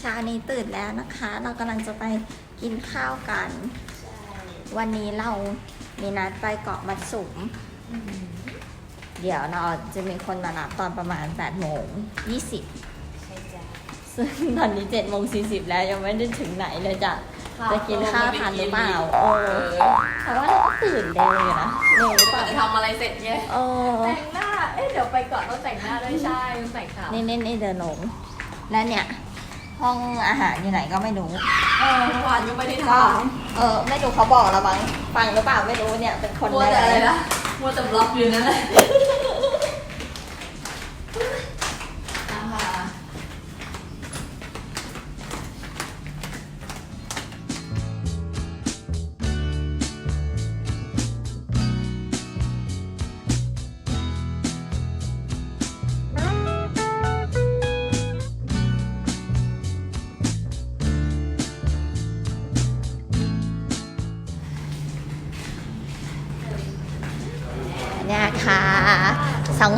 เช้านี้ตื่นแล้วนะคะ เรากำลังจะไปกินข้าวกัน วันนี้เรามีนัดไปเกาะมัดสุม เดี๋ยวเราจะมีคนมารับตอนประมาณ8โมง20ใช่จ้ะซึ่งตอนนี้7โมง40 แล้วยังไม่ได้ถึงไหนเลยจ้ะ จะกินข้าวทันหรือเปล่าโอ้เพราะว่าเราก็ตื่นเร็วอยู่นะเร็วหรือเปล่าทำอะไรเสร็จเนี่ยโอ้แต่งหน้า เอ๊ะเดี๋ยวไปก่อนต้องแต่งหน้าด้วยใช่ต้องแต่งขาวนี่นี่นี่เดินลงแล้วเนี่ย ห้องอาหารอยู่ไหนก็ไม่รู้ เออเมื่อวานยังไม่ได้ก็ทเออไม่รู้เขาบอกเราบ้างฟังหรือเปล่าไม่รู้เนี่ยเป็นคนำมัวแต่อะไรนะมัวแต่บล็อกอยู่นั่นแหละ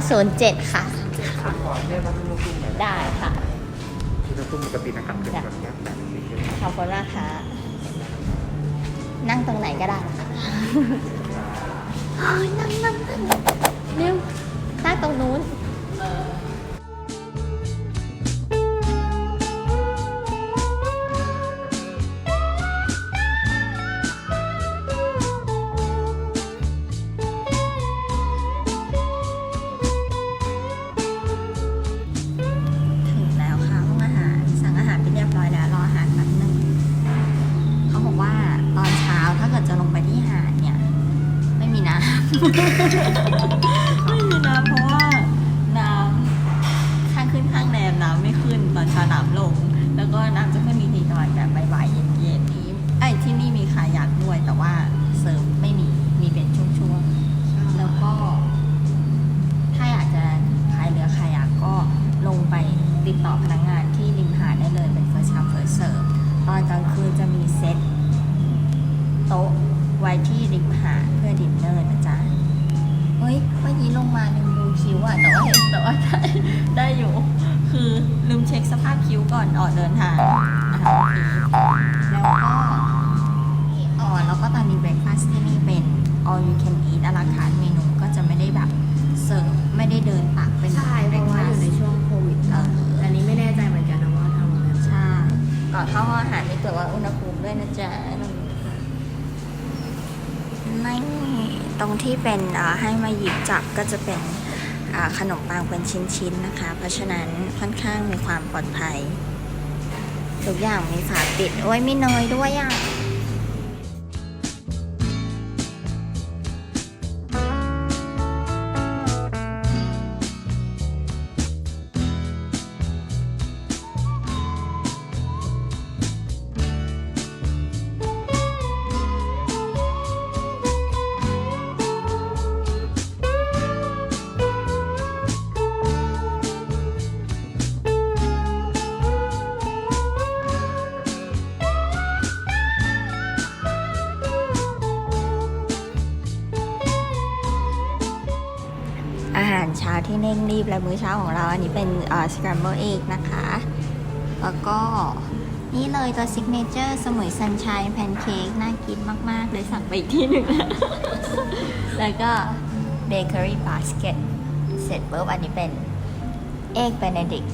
207 ค่ะ ได้รับลูกตุ้มไหมได้ค่ะลูกตุ้มปกตินะครับเป็นแบบนี้แบบนี้ขอบคุณมากค่ะ นั่งตรงไหนก็ได้ค่ะเฮ้ยนั่งนั่งนั่งเร็วนั่งตรงนู้น ไม่มีน้ำเพราะว่าน้ำข้างขึ้นข้างแรมน้ำไม่ขึ้นตอนเช้าน้ำลง แล้วก็น้ำจะขึ้นมีทีหน่อยแบบบ่ายๆเย็นๆนี้ไอ้ยที่นี่มีคายักด้วยแต่ว่าเซิร์ฟไม่มีมีเป็นช่วงๆแล้วก็ ถ้าอยากจะพายเรือคายักก็ลงไปติดต่อพนักงานที่ริมหาดได้เลยเป็น first come first serve ตอนกลางคืนจะมีเซต ก่อนเข้าห้องอาหารมีตรวจวัดอุณหภูมิด้วยนะจ๊ะไม่ตรงที่เป็นให้มาหยิบจับก็จะเป็นขนมปังเป็นชิ้นๆนะคะ เพราะฉะนั้นค่อนข้างมีความปลอดภัย ทุกอย่างมีฝาปิด โอ้ยมีเนยด้วยอะ มื้อเช้าของเรา อันนี้เป็นเอ่อ scramble egg นะคะ แล้วก็นี่เลยตัว signature สมุยซันชัยแพนเค้กน่ากินมาก ๆ เลยสั่งไปอีกที่หนึ่ง แล้วก็ bakery basket เสร็จปุ๊บอันนี้เป็น egg benedict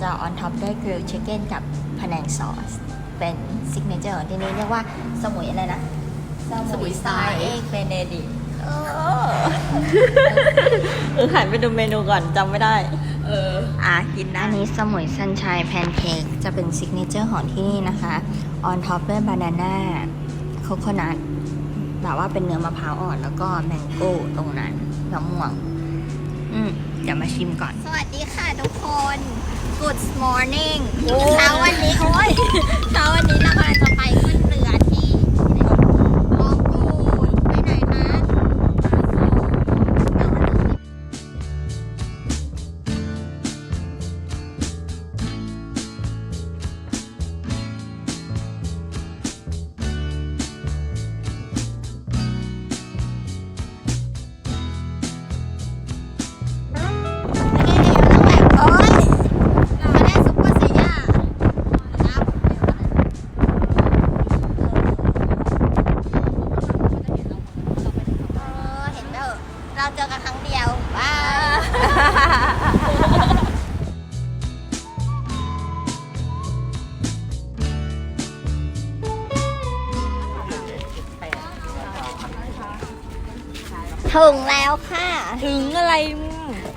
จะ on top ด้วย grilled chicken กับพะแนงซอส เป็น signature ของที่นี่เรียกว่าสมุยอะไรนะ สมุยสไตล์เอกเบเนดิก เออเออหันไปดูเมนูก่อนจำไม่ได้ เออ อะกินได้อันนี้สมุยซันชัยแพนเค้กจะเป็นซิกเนเจอร์ของที่นี่นะคะ ออนท็อปด้วยบานาน่าโคโคนัทแบบว่าเป็นเนื้อมะพร้าวอ่อนแล้วก็แมงโก้ตรงนั้นมะม่วง อืมเดี๋ยวมาชิมก่อน สวัสดีค่ะทุกคน Good morning เช้าวันนี้ โอ้ยเช้าวันนี้เรากำลังจะไปขึ้น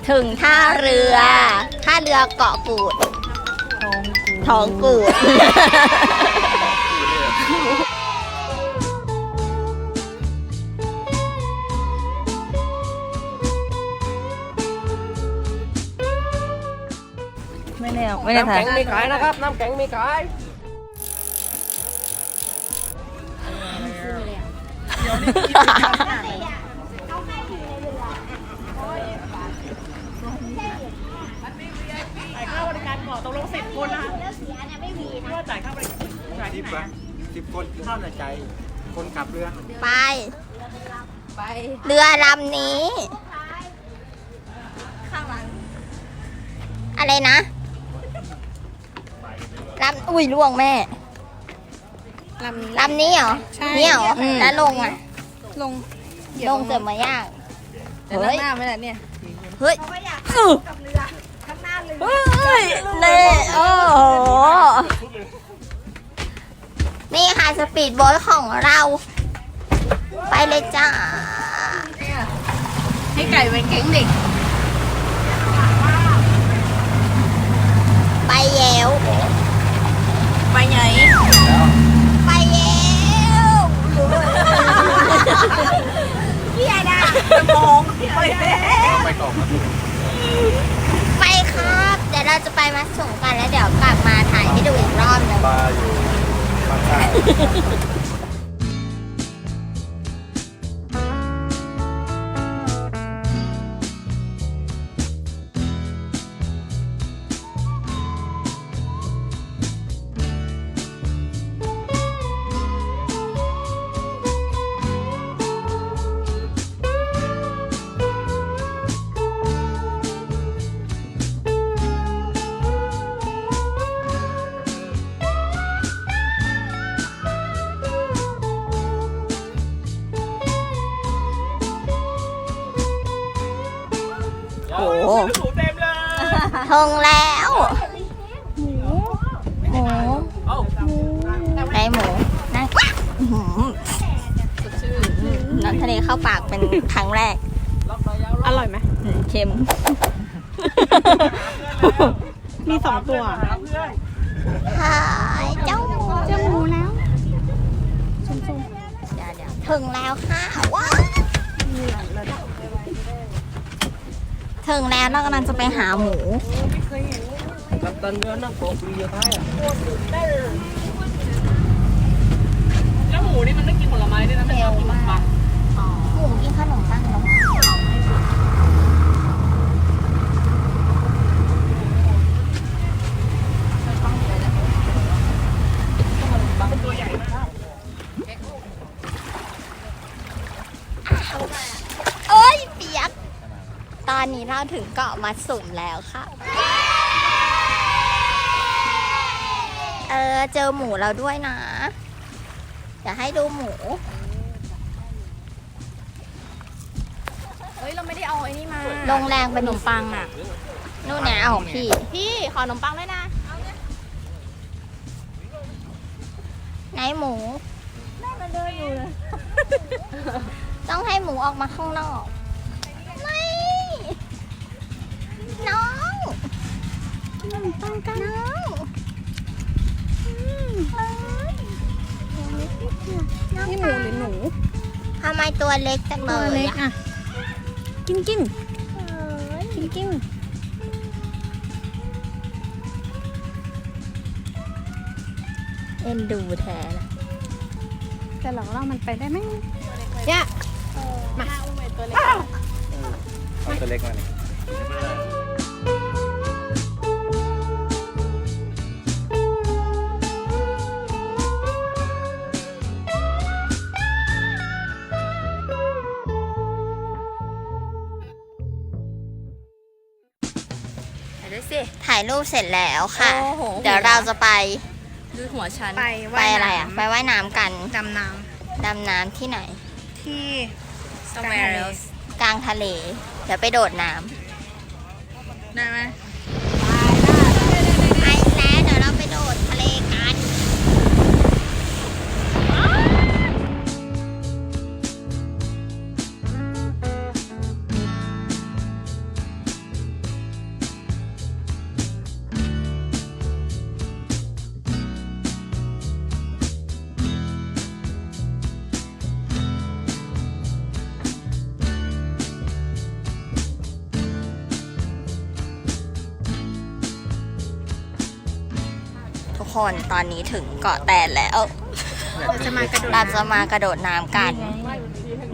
ถึงท่าเรือ ท่าเรือเกาะกูด ท้องกูด ไม่แน่ไม่แน่น้ำถ่าแข็ยงมีขายนะครับ น้ำแข็งมีขาย สิบอะ สิบคนเท่าในใจ คนขับเรือ ไป ไป เรือลำนี้อะไรนะลำอุ้ยล่วงแม่ลำนี้ลำนี้เหรอใช่เนี่ยเหรออืม แล้วลงอะ ลงลงเสร็จมาย่างเดี๋ยวนั่งหน้าไม่ได้เนี่ย เฮ้ยอื้อเฮ้ย ปีดโบ๊ทของเรา ไปเลยจ้า ให้ไก่เป็นแก๊งเด็ก ไปแย้ว ไปไหน ไปแย้วเฮียดามองไปแล้วไปต่อครับไปครับ เดี๋ยวเราจะไปมาส่งกันแล้วเดี๋ยวกลับมาถ่ายให้ดูอีกรอบหนึงปลาอยู่ มาใต้โถึงแล้วหมูไหนหมูนั่นอื้อหือน้ำทะเลเข้าปากเป็นครั้งแรก อร่อยไหมอืมเค็ม มีสองตัวหายเจ้าหมูเจ้าหมูแล้วเดี๋ยวเดี๋ยวถึงแล้วค่ะว้าวถึงแล้วเรากำลังจะไปหาหมูกับ ตันเรือนั่งโกกุยเยอะท้ายอะแล้วหมูนี่มันไม่กินผลไม้ด้วยนะไม่ชอบกินขนมปังหมูกินขนมปังเหรอเอ้ยเปียก ตอนนี้เราถึงเกาะมาสุนแล้วค่ะ เออเจอหมูเราด้วยนะเดี๋ยวให้ดูหมู เฮ้ย เราไม่ได้เอาไอ้นี่มาลงแรงไปขนมปังอะ นู่นเนี่ยเอาของพี่ พี่ขอขนมปังด้วยนะ ไหนหมูต้องให้หมูออกมาข้างนอก ไม่ น้อง น้องน้องเอ้ย น้องนี่หมูหรือหนูทำไมตัวเล็กจังเลยอะกินกินเอ้ยกินกินเอ็นดูแทนแต่เราเรามันไปได้ไหมเนี่ย มาเอาตัวเล็กมานี่ดูายรูปเสร็จแล้วค่ะ โอ้โห เดี๋ยวเราจะไปดูหัวฉัน ไปอะไรอะไปว่ายน้ำกัน ดำน้ดำน้ำที่ไหนำที่ somewhere else กลางทะเล เดี๋ยวไปโดดน้ำได้ไหม คนตอนนี้ถึงเกาะแตนแล้วเราจะมากระโดดเราจะมากระโดดน้ำกัน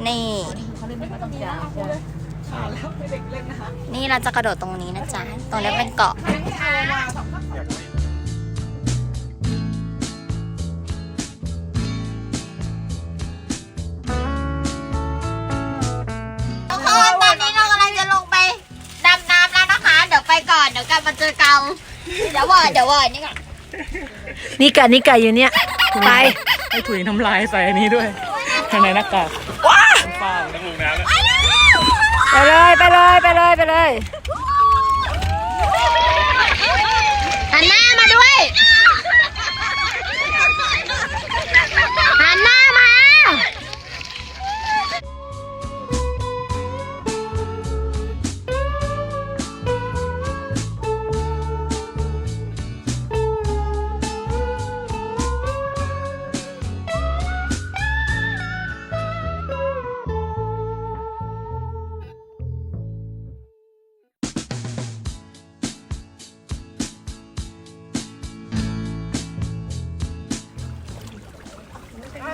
นี่ นี่เราจะกระโดดตรงนี้นะจ๊ะ ตรงนี้เป็นเกาะทุกคนตอนนี้เรากำลังจะลงไปดำน้ำแล้วนะคะเดี๋ยวไปก่อนเดี๋ยวกลับมาเจอกันเดี๋ยววอเดี๋ยววอนี่ก่อน นี่กะนี่กะอยู่เนี่ยไปให้ถุยน้ำลายใส่อันนี้ด้วยข้างในหน้ากากฟ้าน้ำมูกน้ำไปเลยไปเลยไปเลยไปเลยหันหน้า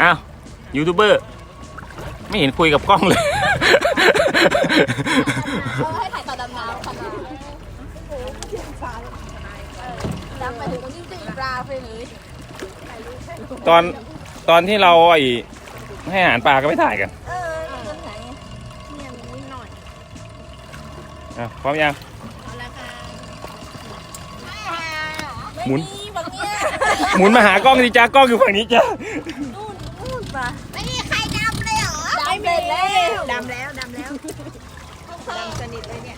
อ้าวยูทูบเบอร์ ไม่เห็นคุยกับกล้องเลย เออให้ถ่ายตอนดำน้ำค่ะดำไปถึงตรงที่จะอีปลาไปเลยตอนตอนที่เราไอ้ให้อาหารปลาก็ไม่ถ่ายกันเออนี่เงินไหน เนี่ยมันนิดหน่อย อะพร้อมยัง หมุนนี่แบบเนี้ยหมุนมาหากล้องดิจ้ากล้องอยู่ฝั่งนี้จ้านู่นนู่นปะไม่มีใครดำเลยเหรอดำเลยแล้วดำแล้วดำแล้วดำสนิทเลยเนี่ย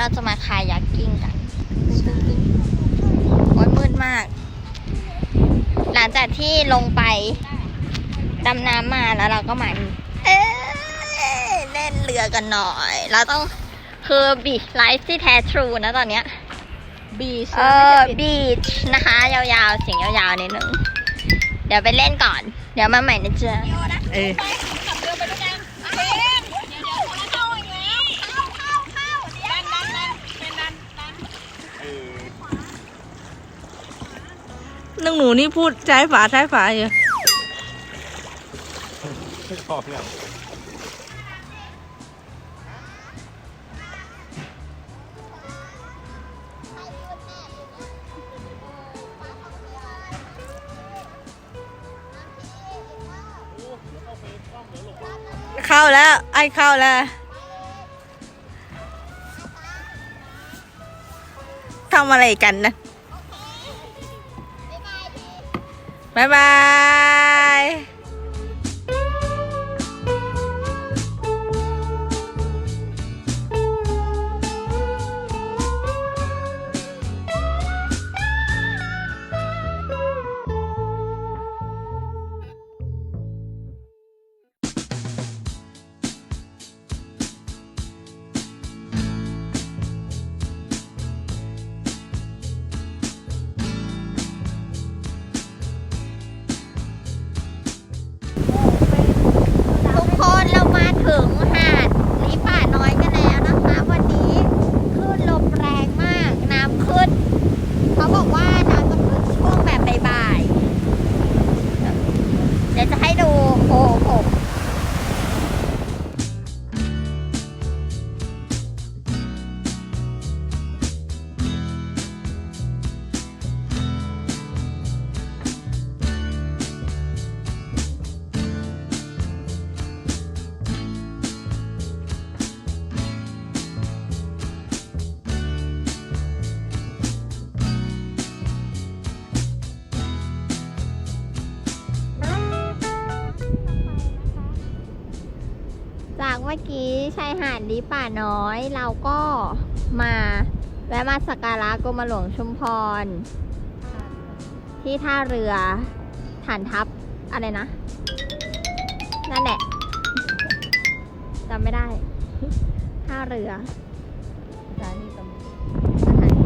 เราตอนนี้เราจะมาคายักกิ้งกันโอ้ยมืดมาก หลังจากที่ลงไปดำน้ำมาแล้วเราก็มานี่เอ๊ะเล่นเรือกันหน่อย เราต้องคือบีชไลฟ์ที่แท้ทรูนะตอนเนี้ยบีชเออบีชนะคะ ยาวๆ เสียงยาวๆนิดนึง เดี๋ยวไปเล่นก่อน เดี๋ยวมาใหม่นะจ๊ะ เออ น้องหนูนี่พูดใช้ฝาใช้ฝาอยู่ขอบแล้วเข้าแล้ว ไอ้เข้าแล้วทำอะไรกันนะ บาายชายหาดลีป่าน้อย เราก็มาแวะมาสักการะกรมหลวงชุมพร ที่ท่าเรือฐานทัพอะไรนะ นั่นแหละจำไม่ได้ ท่าเรือ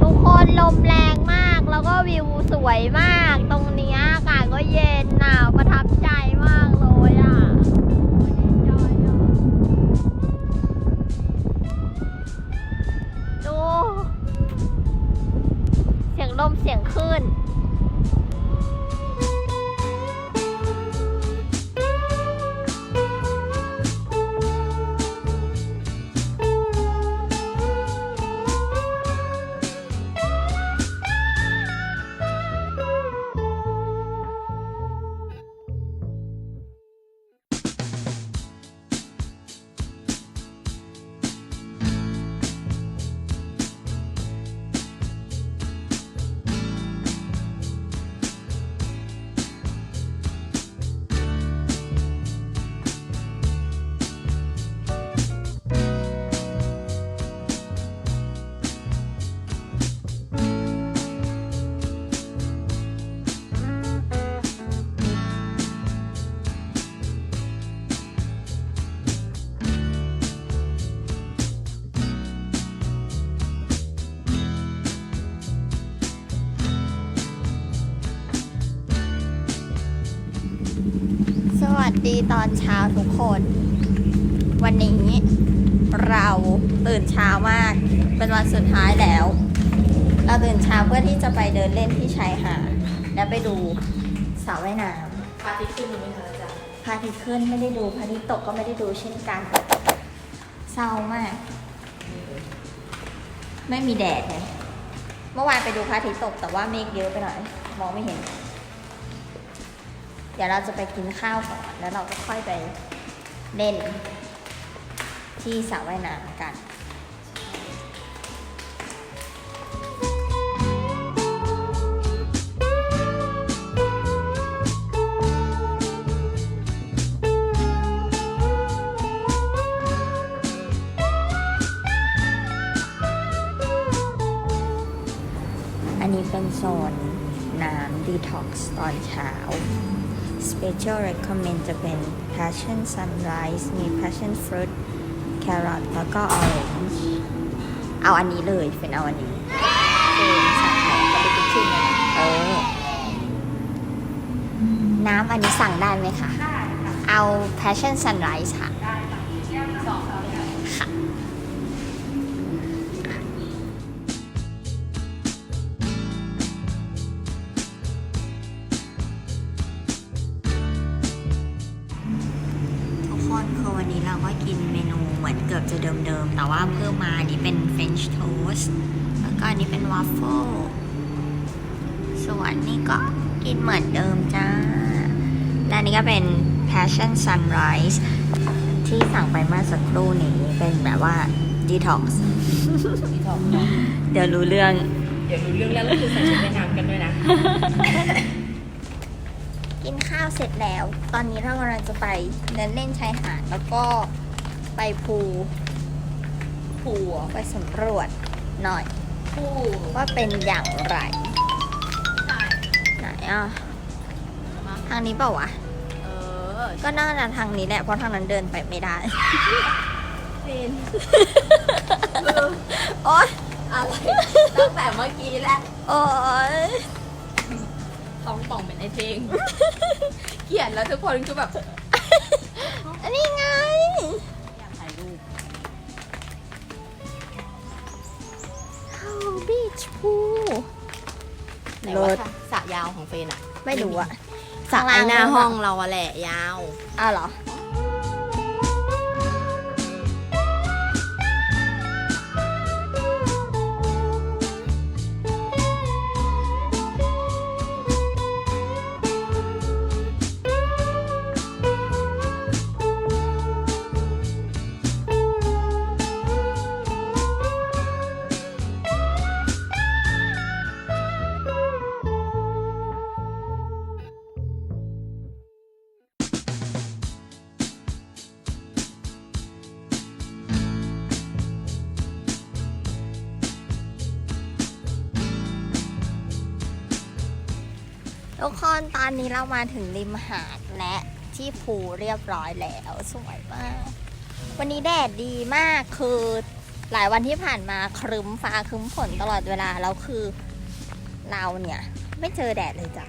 ทุกคนลมแรงมากแล้วก็วิวสวยมาก ตรงนี้อากาศก็เย็นหนาวประทับใจมาก มเสียงคลื่น ดีตอนเช้าทุกคน วันนี้เราตื่นเช้ามาก เป็นวันสุดท้ายแล้ว เราตื่นเช้าเพื่อที่จะไปเดินเล่นที่ชายหาดแล้วไปดูสระว่ายน้ำพระอาทิตย์ขึ้นไหมคะอาจารย์พระอาทิตย์ขึ้นไม่ได้ดูพระอาทิตย์ตกก็ไม่ได้ดูเช่นกัน เศร้ามาก ไม่มีแดดไงเมื่อวานไปดูพระอาทิตย์ตกแต่ว่าเมฆเยอะไปหน่อยมองไม่เห็น เดี๋ยวเราจะไปกินข้าวก่อนแล้วเราก็ค่อยไปเล่นที่สระว่ายน้ำกันอันนี้เป็นโซนน้ำดีท็อกซ์ตอนเช้า Special recommend จะเป็น Passion Sunrise มี Passion Fruit Carrot แล้วก็ Orange เอาอันนี้เลยเป็นเอาอันนี้เป็นสั่งของกับไปกินที่ไหนเออน้ำอันนี้สั่งได้ไหมคะได้ค่ะเอา Passion Sunrise ค่ะได้ค่ะค่ะ นนี้ก็เป็น passion sunrise ที่สั่งไปเมื่อสักครู่นี้เป็นแบบว่า detox เดี๋ยวรู้เรื่อง เดี๋ยวรู้เรื่องแล้วก็คือใส่ชุดว่ายน้ำกันด้วยนะ กินข้าวเสร็จแล้ว ตอนนี้เรากำลังจะไปเดินเล่นชายหาดแล้วก็ไปภูภูไปสำรวจหน่อย ผู้ว่าเป็นอย่างไร ไหนอะ ทางนี้เปล่าวะเออ ก็น่าจะทางนี้แหละ เพราะทางนั้นเดินไปไม่ได้เป็นโอ๊ยอะไรตั้งแต่เมื่อกี้แหละโอ๊ยท้องป่องเป็นไอเพลงเขียนแล้วทุกคนคือแบบอันนี้ไง อยากถ่ายรูป How Beach Pool ไหนว่าสระยาวของเฟนอะไม่รู้อะ สระไอหน้าห้องเราอะแหละยาว อ้าวเหรอ นี้เรามาถึงริมหาดและที่ภูเรียบร้อยแล้วสวยมาก วันนี้แดดดีมากคือหลายวันที่ผ่านมาครึ้มฟ้าครึ้มฝนตลอดเวลาแล้วคือเราเนี่ย ไม่เจอแดดเลยจ้ะ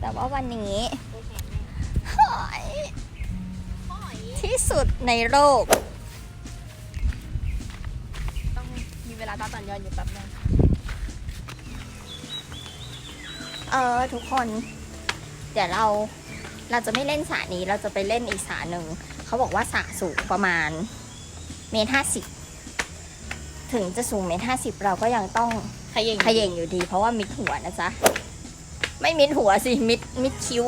แต่ว่าวันนี้หอยที่สุดในโลกต้องมีเวลาตาตันยอนอยู่แป๊บนึงเออ ทุกคน เดี๋ยวเราเราจะไม่เล่นสระนี้เราจะไปเล่นอีกสระหนึ่งเขาบอกว่าสระสูงประมาณเมตรห้าสิบถึงจะสูงเมตรห้าสิบเราก็ยังต้องขยิงเขย่งอยู่ดี เพราะว่ามิดหัวนะจ๊ะไม่มิดหัวสิมิดมิดคิ้ว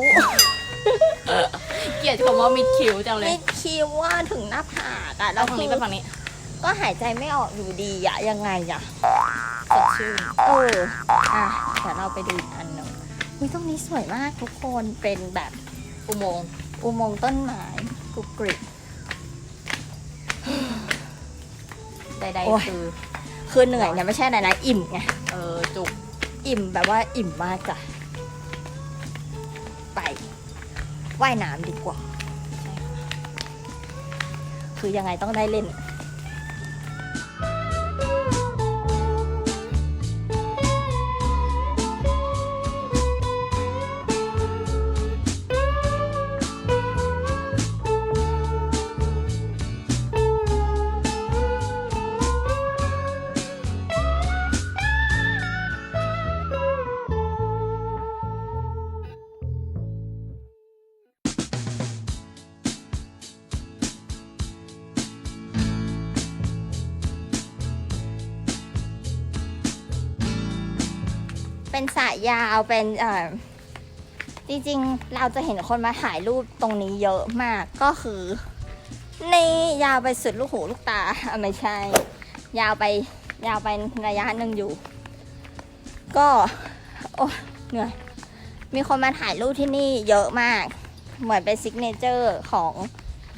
เกลียดคำว่ามิดคิ้วจังเลยมิดคิ้วว่าถึงหน้าผากอะแล้เอาวฝั่งคืนี้อไปฝั่งนี้ ก็หายใจไม่ออกอยู่ดีอะยังไงอะสดชื่นเอออะเดี๋ยวเราไปดูอีกอันหนึ่ง อุ๊ยตรงนี้สวยมากทุกคนเป็นแบบอุโมงค์อุโมงค์ต้นไม้กรุบกริบใดโอ้ย ๆคือ คือเหนื่อยเนี่ยไม่ใช่อะไรนะ อิ่มไง เออจุก อิ่มแบบว่าอิ่มมากจ้ะ ไปว่ายน้ำดีกว่า คือยังไงต้องได้เล่นเป็ ยาวเป็นเอ่อจริงๆ เราจะเห็นคนมาถ่ายรูปตรงนี้เยอะมากก็คือนี่ยาวไปสุดลูกหูลูกตาไม่ใช่ ยาวไปยาวไประยะหนึ่งอยู่ ก็โอ้เหนื่อยมีคนมาถ่ายรูปที่นี่เยอะมาก เหมือนเป็นซิกเนเจอร์ของ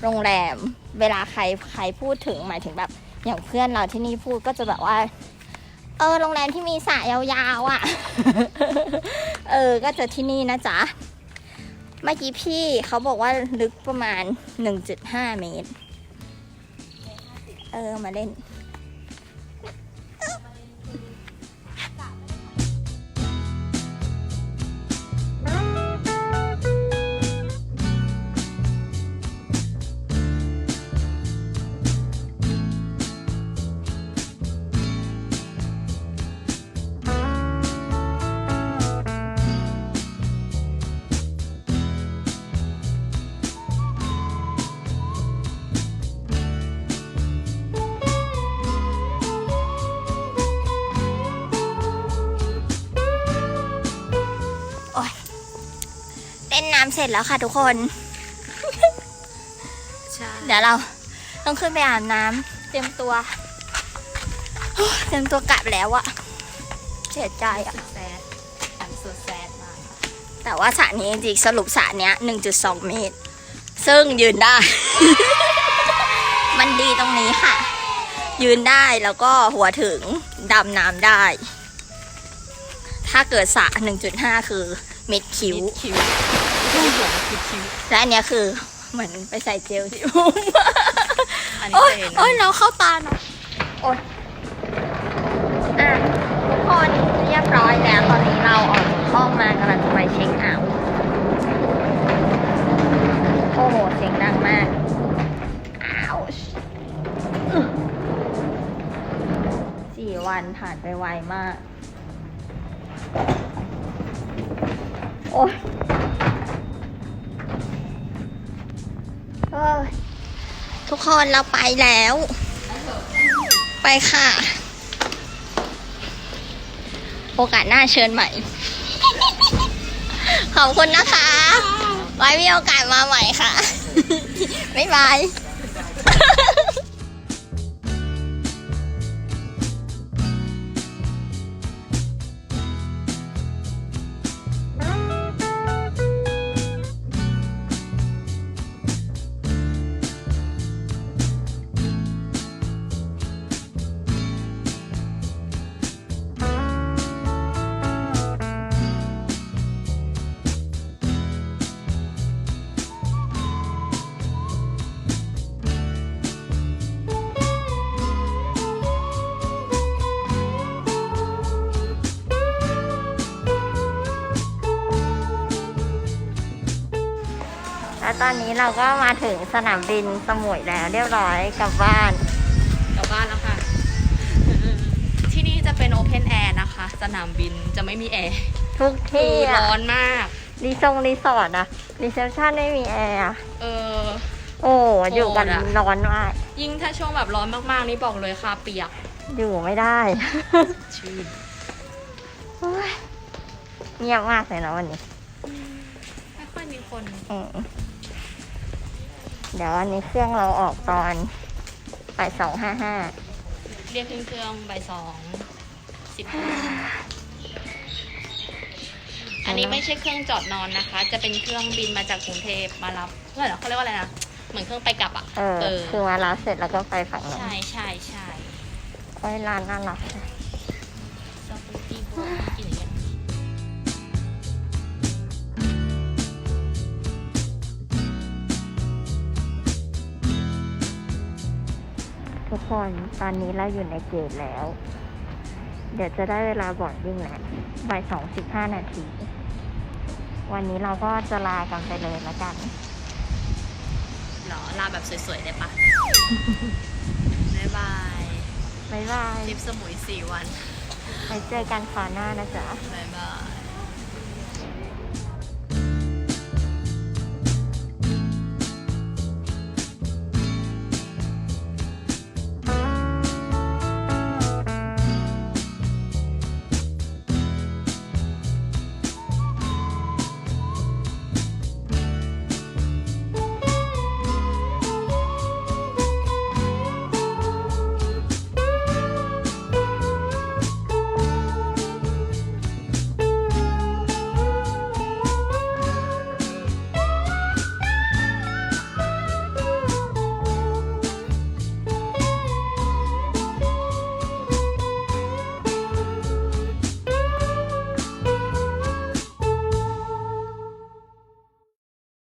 โรงแรม เวลาใครใครพูดถึงหมายถึงแบบอย่างเพื่อนเราที่นี่พูดก็จะแบบว่า เออโรงแรมที่มีสระยาวๆอะ เออ ก็จะที่นี่นะจ๊ะ เมื่อกี้พี่เขาบอกว่าลึกประมาณ 1.5 เมตร เออ มาเล่น เล่นน้ำเสร็จแล้วค่ะทุกคนใช่เดี๋ยวเราต้องขึ้นไปอาบน้ำเตรียมตัวเตรียมตัวกลับแล้วอะเสียใจอะแซดแอมสุดแซดมากแต่ว่าสระนี้จริงๆสรุปสระเนี้ย 1.2 เมตร ซึ่งยืนได้ มันดีตรงนี้ค่ะ ยืนได้แล้วก็หัวถึงดำน้ำได้ ถ้าเกิดสระ1.5 คือเม็ดคิ้ว และอันเนี้ยคือเหมือนไปใส่เจลที่มุมอันนี้โอ๊ยเคยเห็นโอ๊ยเราเข้าตาเนาะโอ๊ยอะทุกคนเรียบร้อยแล้วตอนนี้เราออกจากห้องมากำลังจะไปเช็คเอาท์โอ้โหเสียงดังมากอ้าวสี่วันผ่านไปไวมาก โอ๊ย ทุกคนเราไปแล้ว ไปค่ะ โอกาสหน้าเชิญใหม่ ขอบคุณนะคะ ไว้มีโอกาสมาใหม่ค่ะ บ๊ายบาย ตอนนี้เราก็มาถึงสนามบินสมุยแล้วเรียบร้อยกลับบ้าน กลับบ้านแล้วค่ะ ที่นี่จะเป็นโอเพนแอร์นะคะ สนามบินจะไม่มีแอร์ทุกคืที่ออะร้อนมาก รีซงรีสอร์ทอะรีเซพชันไม่มีแอร์อะเออ โอ้อยู่กันโหดอะ ร้อนมากยิ่งถ้าช่วงแบบร้อนมากๆ นี่บอกเลยค่ะเปียกอยู่ไม่ได้ ชื่นโอ๊ยเงียบมากเลยนะวันนี้ เดี๋ยววันนี้เครื่องเราออกตอนไปสองห้าห้าเรียกเครื่องๆบ่ายสองสิบห้าอันนี้ไม่ใช่เครื่องจอดนอนนะคะ จะเป็นเครื่องบินมาจากกรุงเทพมารับเมื่อไหร่เขาเรียกว่าอะไรนะเหมือนเครื่องไปกลับอะเออเออคือมารับเสร็จแล้วก็ไปฝั่งนั้นใช่ใช่ใช่โอ้ยร้านน่ารักซอฟต์ตี้บ คนตอนนี้เราอยู่ในเกตแล้ว เดี๋ยวจะได้เวลาบอร์ดดิ้งแล้วบ่ายสองสิบห้านาที วันนี้เราก็จะลากันไปเลยแล้วกันหรอลาแบบสวยๆได้ปะบ๊ายบายบ๊ายบายทริปสมุยสี่วันไปเจอกันคราวหน้านะจ๊ะบ๊ายบาย